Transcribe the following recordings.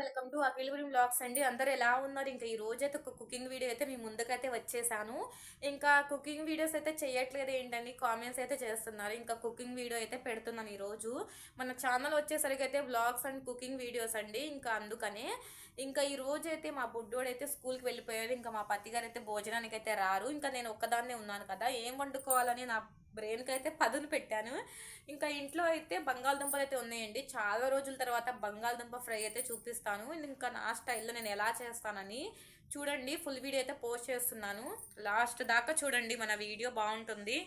Welcome to అఖిలపురి blogs అండి. అందరు ఎలా ఉన్నారు? ఇంకా ఈ రోజు అయితే ఒక కుకింగ్ వీడియో అయితే మీ ముందుకైతే వచ్చేసాను. ఇంకా కుకింగ్ వీడియోస్ అయితే చేయట్లేదు ఏంటని కామెంట్స్ అయితే చేస్తున్నారు. ఇంకా కుకింగ్ వీడియో అయితే పెడుతున్నాను ఈరోజు. మన ఛానల్ వచ్చేసరికి అయితే బ్లాగ్స్ అండ్ కుకింగ్ వీడియోస్ అండి. ఇంకా అందుకనే ఇంకా ఈ రోజు అయితే మా బుడ్డోడు అయితే స్కూల్కి వెళ్ళిపోయాడు. ఇంకా మా పతి గారు అయితే భోజనానికి అయితే రారు. ఇంకా నేను ఒక్కదాన్నే ఉన్నాను కదా. ఏం వండుకోవాలని నా బ్రెయిన్కి అయితే పదును పెట్టాను. ఇంకా ఇంట్లో అయితే బంగాళదుంపలు అయితే ఉన్నాయండి. చాలా రోజుల తర్వాత బంగాళదుంప ఫ్రై అయితే చూపిస్తాను. ఇంకా నా స్టైల్లో నేను ఎలా చేస్తానని చూడండి. ఫుల్ వీడియో అయితే పోస్ట్ చేస్తున్నాను. లాస్ట్ దాకా చూడండి. మన వీడియో బాగుంటుంది.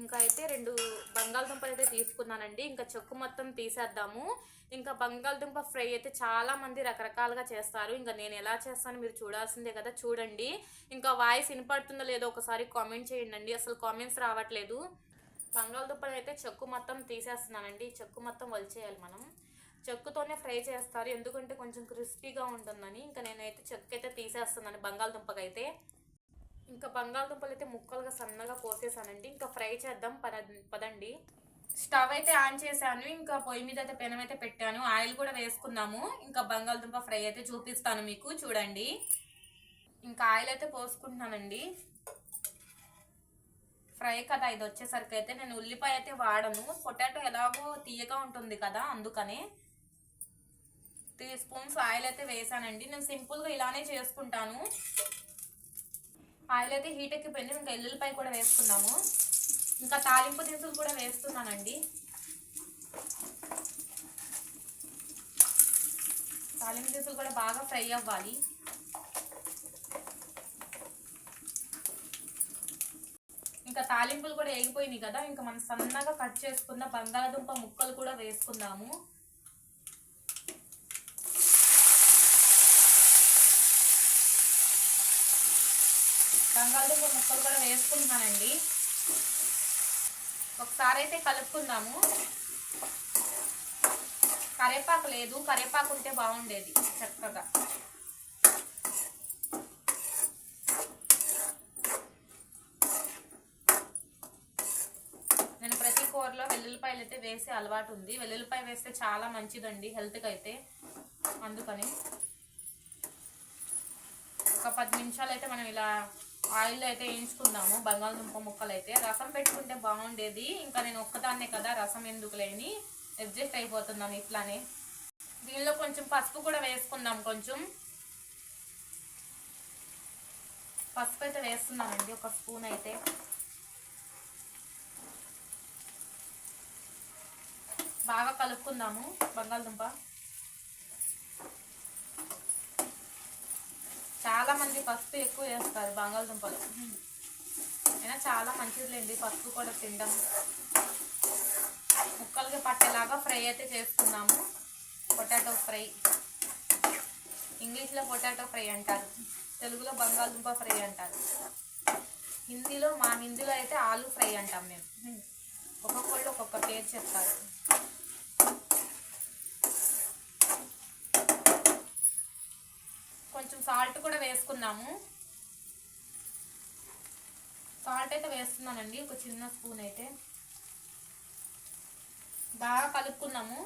ఇంకా అయితే రెండు బంగాళదుంపలు అయితే తీసుకున్నానండి. ఇంకా చెక్కు మొత్తం తీసేద్దాము. ఇంకా బంగాళదుంప ఫ్రై అయితే చాలా మంది రకరకాలుగా చేస్తారు. ఇంకా నేను ఎలా చేస్తాను మీరు చూడాల్సిందే కదా. చూడండి. ఇంకా వాయిస్ వినపడుతుందో లేదో ఒకసారి కామెంట్ చేయండి అసలు కామెంట్స్ రావట్లేదు. బంగాళదుంపలు అయితే చెక్కు మొత్తం తీసేస్తున్నానండి. చెక్కు మొత్తం వలిచేయాలి మనం. చెక్కుతోనే ఫ్రై చేస్తారు. ఎందుకంటే కొంచెం క్రిస్పీగా ఉంటుందని. ఇంకా నేనైతే చెక్కు అయితే తీసేస్తున్నాను బంగాళదుంపకైతే. ఇంకా బంగాళదుంపలు అయితే ముక్కలుగా సన్నగా కోసేసానండి. ఇంకా ఫ్రై చేద్దాం పద పదండి. స్టవ్ అయితే ఆన్ చేశాను. ఇంకా పొయ్యి మీద అయితే పెనం అయితే పెట్టాను. ఆయిల్ కూడా వేసుకున్నాము ఇంకా బంగాళదుంప ఫ్రై అయితే చూపిస్తాను మీకు. చూడండి. ఇంకా ఆయిల్ అయితే పోసుకుంటున్నానండి. ఫ్రై కదా ఇది వచ్చేసరికి అయితే నేను ఉల్లిపాయ అయితే వాడను. పొటాటో ఎలాగో తీయగా ఉంటుంది కదా అందుకనే. త్రీ స్పూన్స్ ఆయిల్ అయితే వేసానండి. నేను సింపుల్గా ఇలానే చేసుకుంటాను. ఆయిల్ అయితే హీట్ ఎక్కిపోయింది. ఇంకా ఎల్లుల్లిపాయ కూడా వేసుకున్నాము. ఇంకా తాలింపు దినుసులు కూడా వేస్తున్నానండి. తాలింపు దినుసులు కూడా బాగా ఫ్రై అవ్వాలి. ఇంకా తాలింపులు కూడా వేగిపోయినాయి కదా. ఇంకా మనం సన్నగా కట్ చేసుకున్న బంగాళదుంప ముక్కలు కూడా వేసుకుందాము. బంగాళదుంప ముక్కలు కూడా వేసుకుంటున్నానండి. ఒకసారి అయితే కలుపుకుందాము. కరేపాకు లేదు కరేపాకు ఉంటే బాగుండేది చక్కగా. నేను ప్రతి కూరలో వెల్లుల్లిపాయలు అయితే వేసే అలవాటు ఉంది. వెల్లుల్లిపాయ వేస్తే చాలా మంచిదండి హెల్త్కి అయితే అందుకని పది నిమిషాలు అయితే మనం ఇలా ఆయిల్లో అయితే వేయించుకుందాము. బంగాళదుంప ముక్కలు అయితే రసం పెట్టుకుంటే బాగుండేది. ఇంకా నేను ఒక్కదాన్నే కదా రసం ఎందుకు లేని అడ్జస్ట్ అయిపోతున్నాను ఇట్లానే. దీనిలో కొంచెం పసుపు కూడా వేసుకుందాం కొంచెం. పసుపు అయితే వేస్తున్నామండి ఒక స్పూన్ అయితే. బాగా కలుపుకుందాము బంగాళదుంప. చాలా మంది పసుపు ఎక్కువ వేస్తారు బంగాళదుంపలు అయినా చాలా మంచిదిలేండి పసుపు కూడా తినడం ముక్కలకి పట్టేలాగా ఫ్రై అయితే చేసుకున్నాము. Potato fry. ఇంగ్లీష్లో పొటాటో ఫ్రై అంటారు తెలుగులో బంగాళదుంప ఫ్రై అంటారు. హిందీలో మా హిందీలో అయితే ఆలు ఫ్రై అంటాం మేము. ఒక్కొక్కళ్ళు ఒక్కొక్క పేరు చెప్తారు. కొంచెం సాల్ట్ కూడా వేసుకున్నాము సాల్ట్ అయితే వేస్తున్నానండి ఒక చిన్న స్పూన్ అయితే. బాగా కలుపుకున్నాము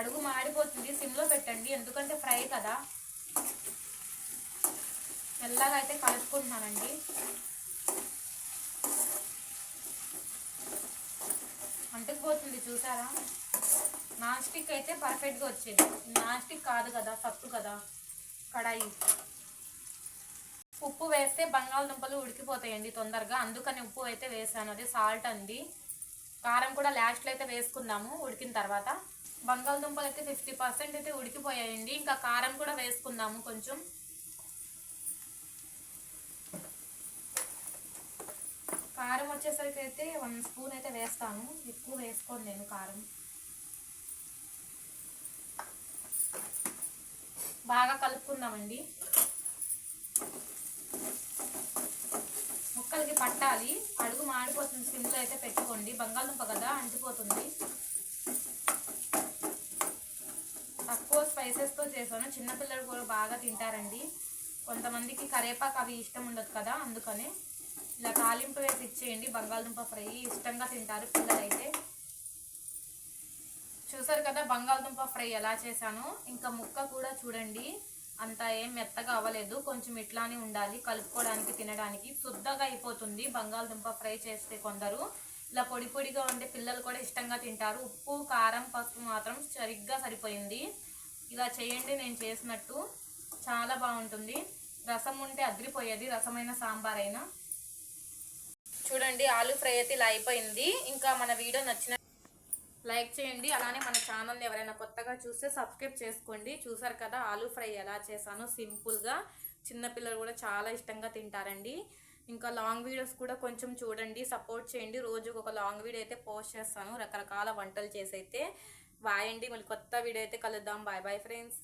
అడుగు మాడిపోతుంది సిమ్లో పెట్టండి ఎందుకంటే ఫ్రై కదా. మెల్లగా అయితే కలుపుకుంటున్నానండి. అంటుకుపోతుంది చూసారా? నాన్ స్టిక్ అయితే పర్ఫెక్ట్గా వచ్చేది. నాన్ స్టిక్ కాదు కదా సత్తు కదా కడాయి. ఉప్పు వేస్తే బంగాళదుంపలు ఉడికిపోతాయండి తొందరగా. అందుకని ఉప్పు అయితే వేసాను. అది సాల్ట్ అండి. కారం కూడా లాస్ట్లో అయితే వేసుకుందాము ఉడికిన తర్వాత. బంగాళదుంపలు అయితే ఫిఫ్టీ పర్సెంట్ అయితే ఉడికిపోయాయండి. ఇంకా కారం కూడా వేసుకుందాము కొంచెం. కారం వచ్చేసరికి అయితే వన్ స్పూన్ అయితే వేస్తాను. ఎక్కువ వేసుకోను నేను కారం. బాగా కలుపుకుందామండి. ముక్కలకి పట్టాలి. అడుగు మాడిపోతుంది సిమ్లో అయితే పెట్టుకోండి. బంగాళదుంప కదా అంటిపోతుంది. తక్కువ స్పైసెస్తో చేశాను. చిన్నపిల్లలు కూడా బాగా తింటారండి. కొంతమందికి కరేపాకు అవి ఇష్టం ఉండదు కదా అందుకనే. ఇలా తాలింపు వేసి ఇచ్చేయండి. బంగాళదుంప ఫ్రై ఇష్టంగా తింటారు పిల్లలైతే. చూసారు కదా బంగాళదుంప ఫ్రై ఎలా చేశాను? ఇంకా ముక్క కూడా చూడండి. అంత ఏం మెత్తగా అవ్వలేదు. కొంచెం ఇట్లానే ఉండాలి కలుపుకోవడానికి తినడానికి. శుద్ధగా అయిపోతుంది బంగాళదుంప ఫ్రై చేస్తే కొందరు. ఇలా పొడి పొడిగా ఉండే పిల్లలు కూడా ఇష్టంగా తింటారు. ఉప్పు కారం పసుపు మాత్రం సరిగ్గా సరిపోయింది. ఇలా చేయండి నేను చేసినట్టు. చాలా బాగుంటుంది. రసం ఉంటే అదిరిపోయేది రసమైన సాంబార్ అయినా చూడండి ఆలు ఫ్రై అయితే ఇలా అయిపోయింది. ఇంకా మన వీడియో నచ్చిన లైక్ చేయండి. అలానే మన ఛానల్ని ఎవరైనా కొత్తగా చూస్తే సబ్స్క్రైబ్ చేసుకోండి. చూసారు కదా ఆలూ ఫ్రై ఎలా చేశానో సింపుల్గా చిన్నపిల్లలు కూడా చాలా ఇష్టంగా తింటారండి. ఇంకా లాంగ్ వీడియోస్ కూడా కొంచెం చూడండి సపోర్ట్ చేయండి. రోజుకు ఒక లాంగ్ వీడియో అయితే పోస్ట్ చేస్తాను రకరకాల వంటలు చేసి అయితే బాయ్ అండి మళ్ళీ కొత్త వీడియో అయితే కలుద్దాం. Bye bye friends.